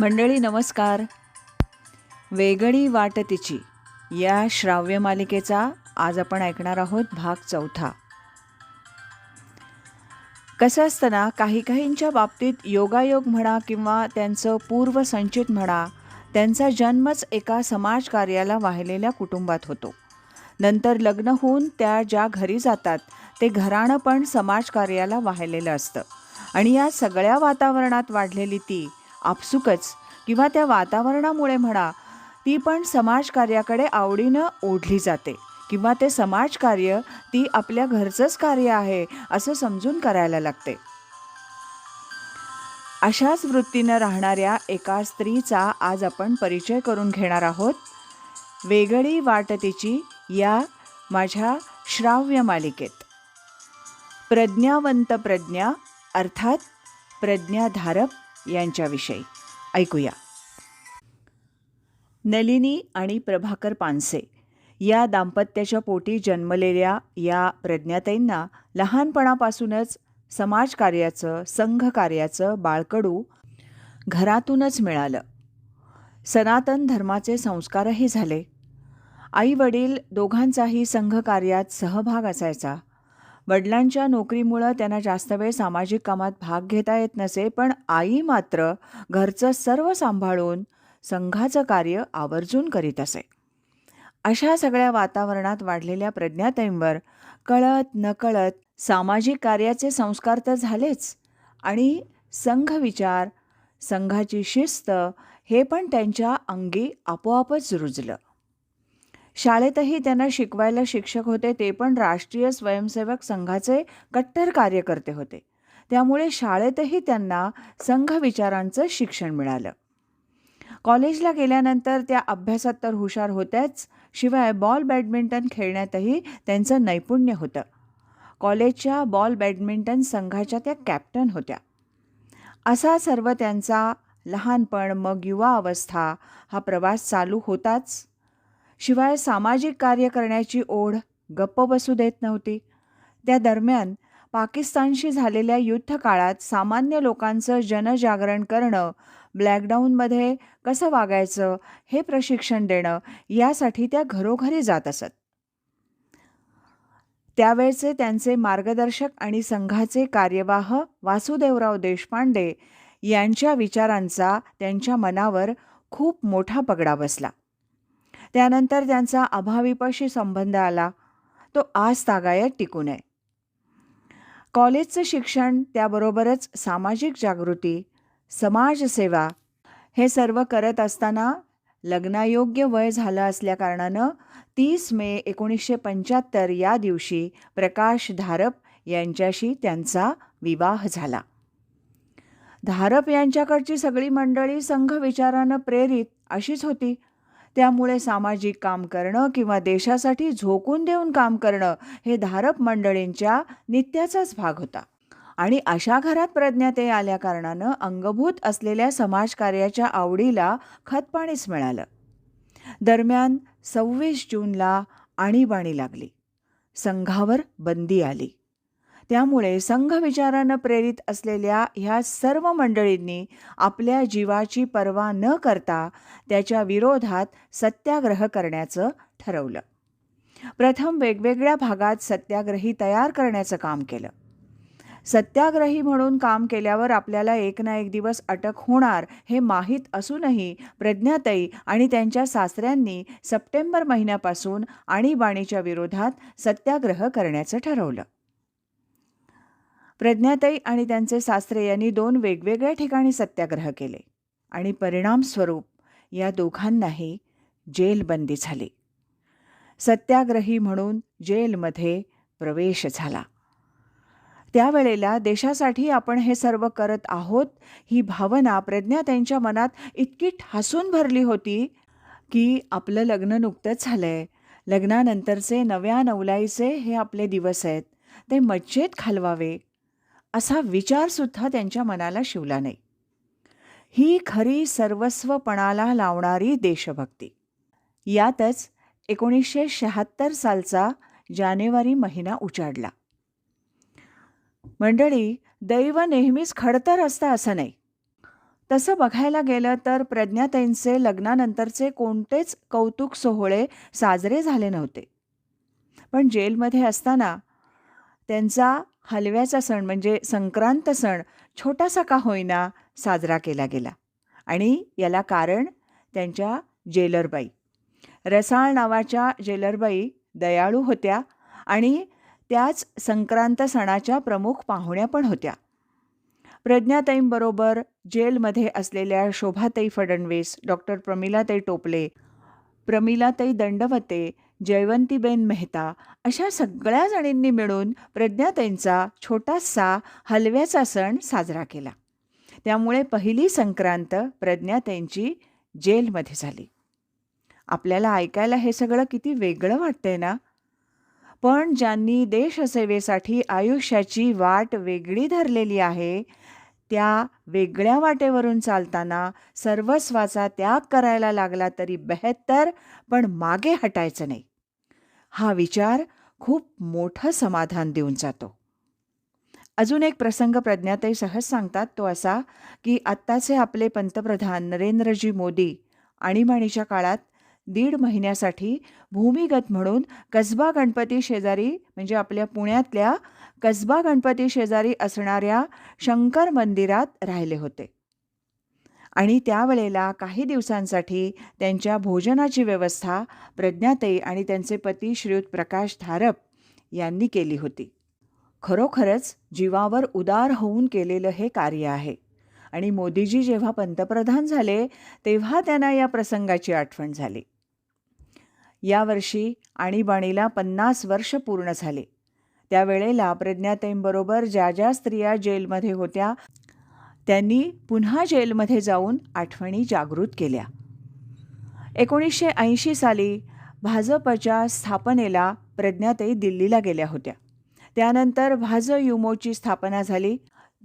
मंडळी नमस्कार. वेगळी वाट तिची या श्राव्य मालिकेचा आज आपण ऐकणार आहोत भाग चौथा. कसं असतं ना काही काहींच्या बाबतीत योगायोग म्हणा किंवा त्यांचं पूर्वसंचित म्हणा त्यांचा जन्मच एका समाजकार्याला वाहिलेल्या कुटुंबात होतो. नंतर लग्न होऊन त्या ज्या घरी जातात ते घराणं पण समाजकार्याला वाहिलेलं असतं. आणि या सगळ्या वातावरणात वाढलेली ती आपसुकच किंवा त्या वातावरणामुळे म्हणा ती पण समाजकार्याकडे आवडीनं ओढली जाते किंवा ते समाजकार्य ती आपल्या घरचंच कार्य आहे असं समजून करायला लागते. अशाच वृत्तीनं राहणाऱ्या एका स्त्रीचा आज आपण परिचय करून घेणार आहोत. वेगळी वाट तिची या माझ्या श्राव्य मालिकेत. प्रज्ञावंत प्रज्ञा अर्थात प्रज्ञाधारक यांच्याविषयी. ऐकूया. नलिनी आणि प्रभाकर पानसे या दाम्पत्याच्या पोटी जन्मलेल्या या प्रज्ञाताईंना लहानपणापासूनच समाजकार्याचं संघकार्याचं बाळकडू घरातूनच मिळालं. सनातन धर्माचे संस्कारही झाले. आई वडील दोघांचाही संघकार्यात सहभाग असायचा. वडिलांच्या नोकरीमुळं त्यांना जास्त वेळ सामाजिक कामात भाग घेता येत नसे पण आई मात्र घरचं सर्व सांभाळून संघाचं कार्य आवर्जून करीत असे. अशा सगळ्या वातावरणात वाढलेल्या प्रज्ञाताईंवर कळत नकळत सामाजिक कार्याचे संस्कार तर झालेच आणि संघविचार संघाची शिस्त हे पण त्यांच्या अंगी आपोआपच रुजलं. शाळेतही त्यांना शिकवायला शिक्षक होते ते पण राष्ट्रीय स्वयंसेवक संघाचे कट्टर कार्यकर्ते होते. त्यामुळे शाळेतही त्यांना संघविचारांचं शिक्षण मिळालं. कॉलेजला गेल्यानंतर त्या अभ्यासात तर हुशार होत्याच शिवाय बॉल बॅडमिंटन खेळण्यातही त्यांचं नैपुण्य होतं. कॉलेजच्या बॉल बॅडमिंटन संघाच्या त्या कॅप्टन होत्या. असा सर्व त्यांचा लहानपण मग युवा अवस्था हा प्रवास चालू होताच. शिवाय सामाजिक कार्य करण्याची ओढ गप्प बसू देत नव्हती. त्या दरम्यान पाकिस्तानशी झालेल्या युद्धकाळात सामान्य लोकांचं जनजागरण करणं ब्लॅकडाऊनमध्ये कसं वागायचं हे प्रशिक्षण देणं यासाठी त्या घरोघरी जात असत. त्यावेळचे त्यांचे मार्गदर्शक आणि संघाचे कार्यवाह वासुदेवराव देशपांडे यांच्या विचारांचा त्यांच्या मनावर खूप मोठा पगडा बसला. त्यानंतर त्यांचा अभाविपाशी संबंध आला. तो आज तागायत टिकू नये. कॉलेजचं शिक्षण त्याबरोबरच सामाजिक जागृती समाजसेवा हे सर्व करत असताना लग्नायोग्य वय झालं असल्याकारणानं तीस मे एकोणीसशे पंच्याहत्तर या दिवशी प्रकाश धारप यांच्याशी त्यांचा विवाह झाला. धारप यांच्याकडची सगळी मंडळी संघ विचारानं प्रेरित अशीच होती. त्यामुळे सामाजिक काम करणं किंवा देशासाठी झोकून देऊन काम करणं हे धारप मंडळींच्या नित्याचाच भाग होता. आणि अशा घरात प्रज्ञाते आल्या कारणानं अंगभूत असलेल्या समाजकार्याच्या आवडीला खतपाणीच मिळालं. दरम्यान सव्वीस जूनला आणीबाणी लागली. संघावर बंदी आली. त्यामुळे संघ विचारानं प्रेरित असलेल्या ह्या सर्व मंडळींनी आपल्या जीवाची पर्वा न करता त्याच्या विरोधात सत्याग्रह करण्याचं ठरवलं. प्रथम वेगवेगळ्या भागात सत्याग्रही तयार करण्याचं काम केलं. सत्याग्रही म्हणून काम केल्यावर आपल्याला एक ना एक दिवस अटक होणार हे माहीत असूनही प्रज्ञाताई आणि त्यांच्या सासऱ्यांनी सप्टेंबर महिन्यापासून आणीबाणीच्या विरोधात सत्याग्रह करण्याचं ठरवलं. प्रज्ञाताई आणि त्यांचे सासरे यांनी दोन वेगवेगळ्या ठिकाणी सत्याग्रह केले आणि परिणामस्वरूप या दोघांनाही जेलबंदी झाली. सत्याग्रही म्हणून जेलमध्ये प्रवेश झाला. त्यावेळेला देशासाठी आपण हे सर्व करत आहोत ही भावना प्रज्ञा त्यांच्या मनात इतकी ठासून भरली होती की आपलं लग्न नुकतंच झालं आहे लग्नानंतरचे नव्या नवलाईचे हे आपले दिवस आहेत. ते मज्जेत घालवावे. असा विचारसुद्धा त्यांच्या मनाला शिवला नाही. ही खरी सर्वस्वपणाला लावणारी देशभक्ती. यातच एकोणीसशे शहात्तर सालचा जानेवारी महिना उजाडला. मंडळी दैव नेहमीच खडतर असतं असं नाही. तसं बघायला गेलं तर प्रज्ञाताईंचे लग्नानंतरचे कोणतेच कौतुक सोहळे साजरे झाले नव्हते. पण जेलमध्ये असताना त्यांचा हलव्याचा सण म्हणजे संक्रांत सण छोटासा का होईना साजरा केला गेला. आणि याला कारण त्यांच्या जेलरबाई. रसाळ नावाच्या जेलरबाई दयाळू होत्या आणि त्याच संक्रांत सणाच्या प्रमुख पाहुण्या पण होत्या. प्रज्ञाताईंबरोबर जेलमध्ये असलेल्या शोभाताई फडणवीस डॉक्टर प्रमिलाताई टोपले प्रमिलाताई दंडवते जयवंतीबेन मेहता अशा सगळ्या जणींनी मिळून प्रज्ञाताईंचा छोटासा हलव्याचा सण साजरा केला. त्यामुळे पहिली संक्रांत प्रज्ञाताईंची जेलमध्ये झाली. आपल्याला ऐकायला हे सगळं किती वेगळं वाटतंय ना? पण ज्यांनी देशसेवेसाठी आयुष्याची वाट वेगळी धरलेली आहे त्या वेगळ्या वाटेवरून चालताना सर्वस्वाचा त्याग करायला लागला तरी बेहत्तर पण मागे हटायचं नाही. हा विचार खूप मोठं समाधान देऊन जातो. अजून एक प्रसंग प्रज्ञाताई सहज सांगतात तो असा की आत्ताचे आपले पंतप्रधान नरेंद्रजी मोदी आणीबाणीच्या काळात दीड महिन्यासाठी भूमिगत म्हणून कसबा गणपती शेजारी म्हणजे आपल्या पुण्यातल्या कसबा गणपती शेजारी असणाऱ्या शंकर मंदिरात राहिले होते. आणि त्यावेळेला काही दिवसांसाठी त्यांच्या भोजनाची व्यवस्था प्रज्ञाताई आणि त्यांचे पती श्रीयुत प्रकाश धारप यांनी केली होती. खरोखरच जीवावर उदार होऊन केलेलं हे कार्य आहे. आणि मोदीजी जेव्हा पंतप्रधान झाले तेव्हा त्यांना या प्रसंगाची आठवण झाली. यावर्षी आणीबाणीला पन्नास वर्ष पूर्ण झाले. त्यावेळेला प्रज्ञाताईंबरोबर ज्या ज्या स्त्रिया जेलमध्ये होत्या त्यांनी पुन्हा जेलमध्ये जाऊन आठवणी जागृत केल्या. एकोणीसशे ऐंशी साली भाजपच्या स्थापनेला प्रज्ञाताई दिल्लीला गेल्या होत्या. त्यानंतर भाज युमोची स्थापना झाली.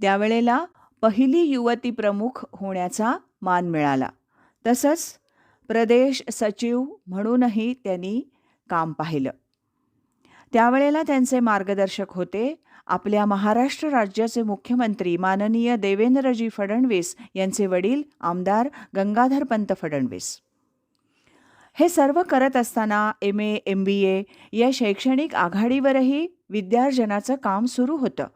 त्यावेळेला पहिली युवती प्रमुख होण्याचा मान मिळाला. तसंच प्रदेश सचिव म्हणूनही त्यांनी काम पाहिलं. त्यावेळेला त्यांचे मार्गदर्शक होते. आपल्या महाराष्ट्र राज्याचे मुख्यमंत्री माननीय देवेंद्रजी फडणवीस यांचे वडील आमदार गंगाधरपंत फडणवीस. हे सर्व करत असताना एम ए एम बी ए या शैक्षणिक आघाडीवरही विद्यार्जनाचं काम सुरू होतं.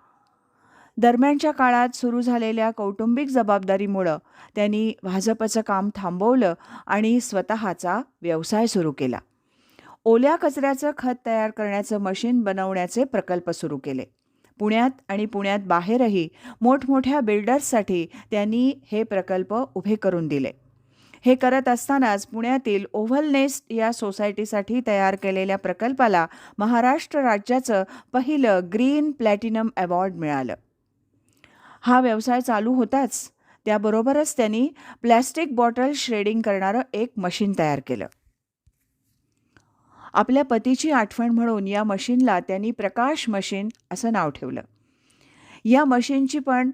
दरम्यानच्या काळात सुरू झालेल्या कौटुंबिक जबाबदारीमुळं त्यांनी भाजपचं काम थांबवलं आणि स्वतःचा व्यवसाय सुरू केला. ओल्या कचऱ्याचं खत तयार करण्याचं मशीन बनवण्याचे प्रकल्प सुरू केले. पुण्यात आणि पुण्यात बाहेरही मोठमोठ्या बिल्डर्ससाठी त्यांनी हे प्रकल्प उभे करून दिले. हे करत असतानाच पुण्यातील ओव्हल नेस्ट या सोसायटीसाठी तयार केलेल्या प्रकल्पाला महाराष्ट्र राज्याचं पहिलं ग्रीन प्लॅटिनम अवॉर्ड मिळालं. हा व्यवसाय चालू होताच. त्याबरोबरच त्यांनी प्लॅस्टिक बॉटल श्रेडिंग करणारं एक मशीन तयार केलं. आपल्या पतीची आठवण म्हणून या मशीनला त्यांनी प्रकाश मशीन असं नाव ठेवलं. या मशीनची पण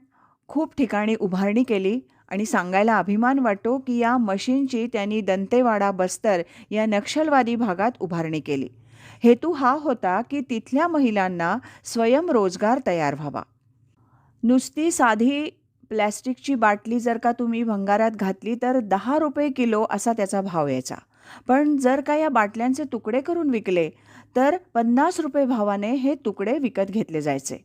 खूप ठिकाणी उभारणी केली आणि सांगायला अभिमान वाटतो की या मशीनची त्यांनी दंतेवाडा बस्तर या नक्षलवादी भागात उभारणी केली. हेतू हा होता की तिथल्या महिलांना स्वयंरोजगार तयार व्हावा. नुसती साधी प्लॅस्टिकची बाटली जर का तुम्ही भंगारात घातली तर दहा रुपये किलो असा त्याचा भाव यायचा. पण जर का या बाटल्यांचे तुकडे करून विकले तर पन्नास रुपये भावाने हे तुकडे विकत घेतले जायचे.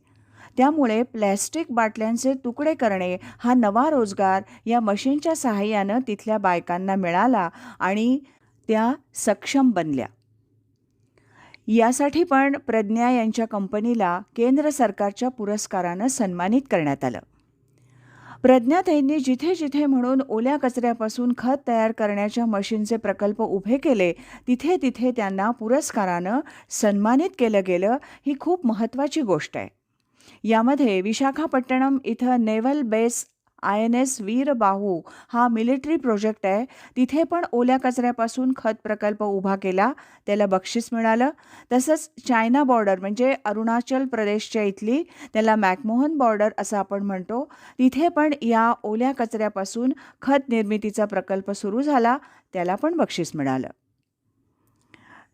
त्यामुळे प्लॅस्टिक बाटल्यांचे तुकडे करणे हा नवा रोजगार या मशीनच्या सहाय्यानं तिथल्या बायकांना मिळाला आणि त्या सक्षम बनल्या. यासाठी पण प्रज्ञा यांच्या कंपनीला केंद्र सरकारच्या पुरस्कारानं सन्मानित करण्यात आलं. प्रज्ञाताईंनी जिथे जिथे म्हणून ओल्या कचऱ्यापासून खत तयार करण्याच्या मशीनचे प्रकल्प उभे केले तिथे तिथे त्यांना पुरस्कारानं सन्मानित केलं गेलं ही खूप महत्त्वाची गोष्ट आहे. यामध्ये विशाखापट्टणम इथं naval base I N S Veerbahu हा मिलिटरी प्रोजेक्ट आहे. तिथे पण ओल्या कचऱ्यापासून खत प्रकल्प उभा केला. त्याला बक्षीस मिळालं. तसंच चायना बॉर्डर म्हणजे अरुणाचल प्रदेशच्या इथली त्याला मॅकमोहन बॉर्डर असं आपण म्हणतो. तिथे पण या ओल्या कचऱ्यापासून खत निर्मितीचा प्रकल्प सुरू झाला. त्याला पण बक्षीस मिळालं.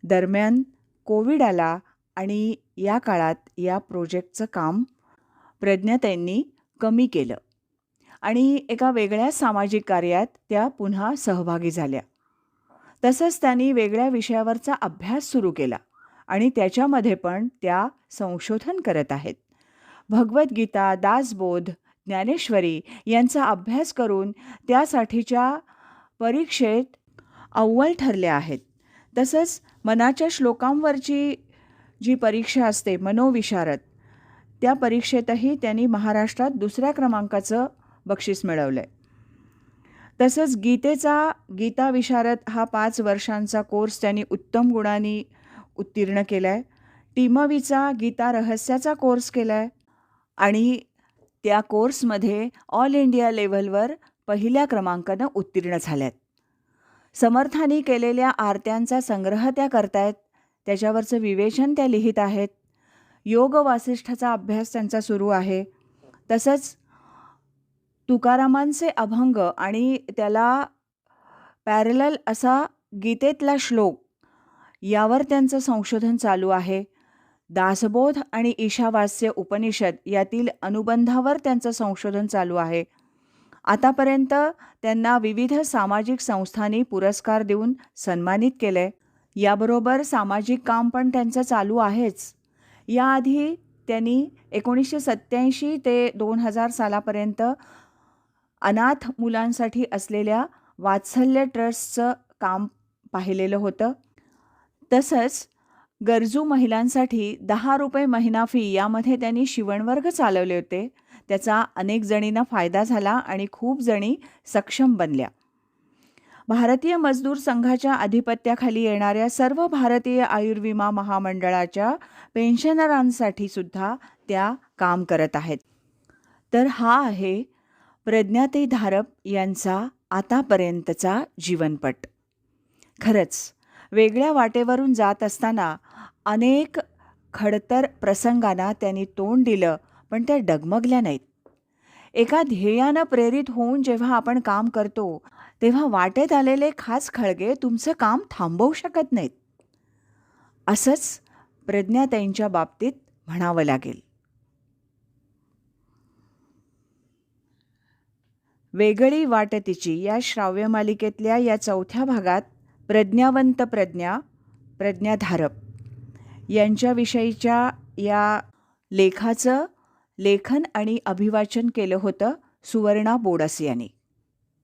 दरम्यान कोविड आला आणि या काळात या प्रोजेक्टचं काम प्रज्ञाताईंनी कमी केलं. आणि एका वेगळ्या सामाजिक कार्यात त्या पुन्हा सहभागी झाल्या. तसंच त्यांनी वेगळ्या विषयावरचा अभ्यास सुरू केला आणि त्याच्यामध्ये पण त्या संशोधन करत आहेत. भगवद्गीता दासबोध ज्ञानेश्वरी यांचा अभ्यास करून त्यासाठीच्या परीक्षेत अव्वल ठरल्या आहेत. तसंच मनाच्या श्लोकांवरची जी परीक्षा असते मनोविशारद त्या परीक्षेतही त्यांनी महाराष्ट्रात दुसऱ्या क्रमांकाचं बक्षीस मिळवलं. आहे तसंच गीतेचा गीता विशारद हा पाच वर्षांचा कोर्स त्यांनी उत्तम गुणांनी उत्तीर्ण केला आहे टीमवीचा गीता रहस्याचा कोर्स केला आहे आणि त्या कोर्समध्ये ऑल इंडिया लेव्हलवर पहिल्या क्रमांकानं उत्तीर्ण झाल्यात. समर्थानी केलेल्या आरत्यांचा संग्रह त्या करतायत. त्याच्यावरचं विवेचन त्या लिहित आहेत. योग वासिष्ठाचा अभ्यास त्यांचा सुरू आहे. तसंच तुकारामांचे अभंग आणि त्याला पॅरलल असा गीतेतला श्लोक यावर त्यांचं संशोधन चालू आहे. दासबोध आणि ईशावास्य उपनिषद यातील अनुबंधावर त्यांचं संशोधन चालू आहे. आतापर्यंत त्यांना विविध सामाजिक संस्थांनी पुरस्कार देऊन सन्मानित केले. याबरोबर सामाजिक काम पण त्यांचं चालू आहेच. याआधी त्यांनी एकोणीसशे सत्त्याऐंशी ते दोन हजार सालापर्यंत अनाथ मुलांसाठी असलेल्या वात्सल्य ट्रस्टचं काम पाहिलेलं होतं. तसंच गरजू महिलांसाठी दहा रुपये महिना फी यामध्ये त्यांनी शिवणवर्ग चालवले होते. त्याचा अनेक जणींना फायदा झाला आणि खूप जणी सक्षम बनल्या. भारतीय मजदूर संघाच्या अधिपत्याखाली येणाऱ्या सर्व भारतीय आयुर्विमा महामंडळाच्या पेन्शनरांसाठी सुद्धा त्या काम करत आहेत. तर हा आहे प्रज्ञाते धारप यांचा आतापर्यंतचा जीवनपट. खरंच वेगळ्या वाटेवरून जात असताना अनेक खडतर प्रसंगांना त्यांनी तोंड दिलं पण त्या डगमगल्या नाहीत. एका ध्येयानं प्रेरित होऊन जेव्हा आपण काम करतो तेव्हा वाटेत आलेले खास खळगे तुमचं काम थांबवू शकत नाहीत. असंच प्रज्ञाताईंच्या बाबतीत म्हणावं लागेल. वेगळी वाट तिची या श्राव्य मालिकेतल्या या चौथ्या भागात प्रज्ञावंत प्रज्ञा प्रज्ञाधारप यांच्याविषयीच्या या लेखाचं लेखन आणि अभिवाचन केलं होतं सुवर्णा बोडस यांनी.